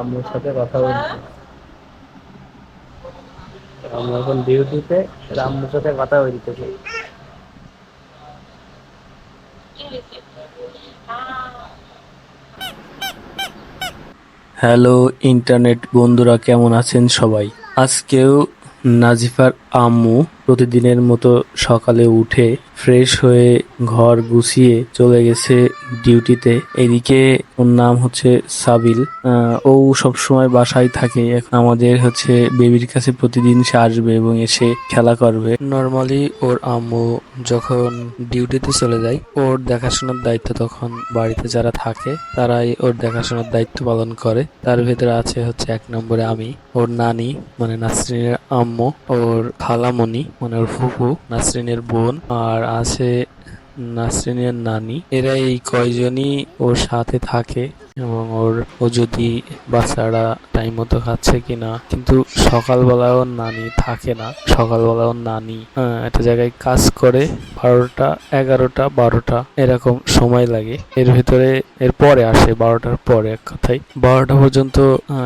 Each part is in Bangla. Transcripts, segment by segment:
আম্মুর সাথে কথা বলছি আম্মু এখন ডিউটিতে আম্মুর সাথে কথা বলতেছে। হ্যালো ইন্টারনেট বন্ধুরা, কেমন আছেন সবাই? আজকেও নাজিফার আম্মু প্রতিদিনের মতো সকালে উঠে ফ্রেশ হয়ে ঘর গুছিয়ে চলে গেছে ডিউটিতে। এদিকে ওর নাম হচ্ছে সাবিল। ও সবসময় বাসায় থাকে। আমাদের হচ্ছে বেবির কাছে প্রতিদিন সে আসবে এবং এসে খেলা করবে। নর্মালি ওর আম্মু যখন ডিউটিতে চলে যায়, ওর দেখাশোনার দায়িত্ব তখন বাড়িতে যারা থাকে, তারাই ওর দেখাশোনার দায়িত্ব পালন করে। তার ভেতরে আছে হচ্ছে এক নম্বরে আমি, ওর নানি মানে নাসরিনের আম্মু, ওর খালামণি মানে ওর ফুপু, নাসরিনের বোন, আর আছে নাসরিনের নানি। এরা এই কয়জনই ওর সাথে থাকে। এবং ওর ও যদি বাচ্চারা টাইম মতো খাচ্ছে কিনা কিন্তু সকালবেলা ওর নানি থাকে না সকালবেলা ওর নানি আহ, একটা জায়গায় কাজ করে বারোটা এগারোটা বারোটা এরকম সময় লাগে। এর ভিতরে এর পরে আসে বারোটার পরে এক কথায়। বারোটা পর্যন্ত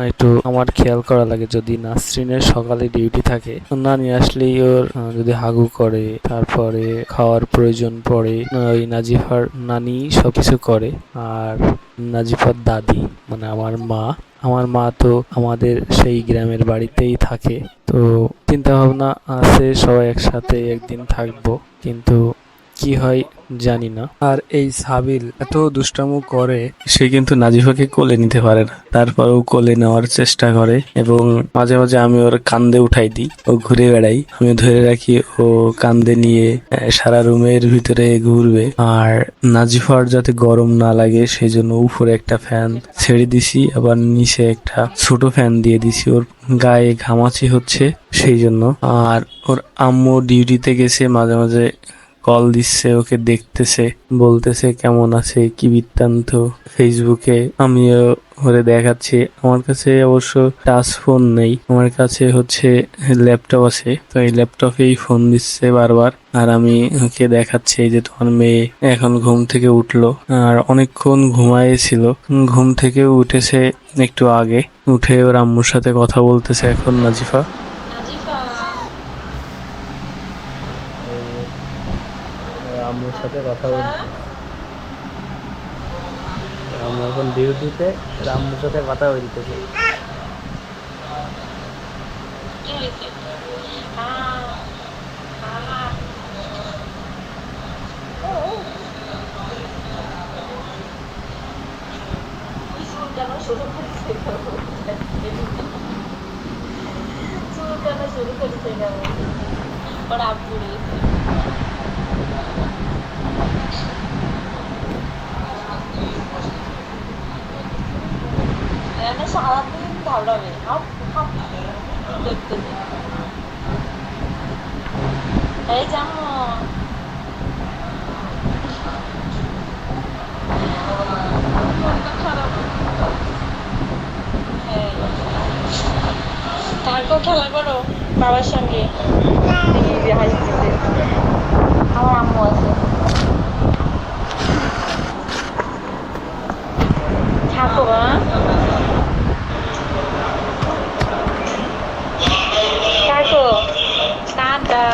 একটু আমার খেয়াল করা লাগে যদি নাসরিনের সকালে ডিউটি থাকে। নানি আসলেই ওর যদি হাগু করে তারপরে খাওয়ার প্রয়োজন পড়ে ওই নাজিফার নানি সবকিছু করে। আর নাজিফার দাদি মানে আমার মা। আমার মা তো আমাদের সেই গ্রামের বাড়িতেই থাকে। তো চিন্তা ভাবনা আছে, সবাই একসাথে একদিন থাকব। কিন্তু কি হয় জানি না। আর এই সাবিল এত দুষ্টামু করে, সে কিন্তু নাজিফাকে কোলে নিতে পারে না। তারপরেও কোলে নেওয়ার চেষ্টা করে এবং মাঝে মাঝে আমি ওর কান্দে উঠাই দিই। ও ঘুরে বেড়াই। আমি ধরে রাখি ও কান্দে নিয়ে সারা রুমের ভিতরে ঘুরবে। আর নাজিফার যাতে গরম না লাগে সেই জন্য উপরে একটা ফ্যান ছেড়ে দিছি। আবার নিচে একটা ছোট ফ্যান দিয়ে দিছি। ওর গায়ে ঘামাচি হচ্ছে, সেই জন্য। আর ওর আম্মু ডিউটিতে গেছে মাঝে মাঝে কল দিচ্ছে, ওকে দেখতেছে, বলতেছে কেমন আছে, কি বৃত্তান্ত। ফেসবুকে আমিও ওরে দেখাচ্ছি। আমার কাছে অবশ্য টাচ ফোন নেই। আমার কাছে হচ্ছে ল্যাপটপ আছে। তো এই ল্যাপটপেই ফোন দিচ্ছে বারবার। আর আমি ওকে দেখাচ্ছি যে তোমার মেয়ে এখন ঘুম থেকে উঠল। আর অনেকক্ষণ ঘুমাইছিল ঘুম থেকে উঠেছে একটু আগে। উঠে ওর আম্মুর সাথে কথা বলতেছে এখন নাজিফা। আম্মুর সাথে কথা বলছি আম্মু এখন ডিউটিতে আম্মুর সাথে কথা বলতেছে। শুরু করেছে কেমন ওর আব্বুরে এনে সারাদিন ধাবড়াবে হাপ হাপ দেখতে দে। এই জানো এই। থাকো খেলা করো বাবার সঙ্গে এই যে হাসতেছে আমার আম্মু আছে থাকো হ্যাঁ থাকো টাটা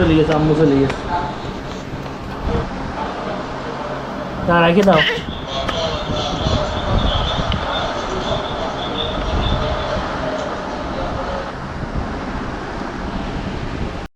চলে গেছে আম্মু চলে গেছে তা রাখি দাও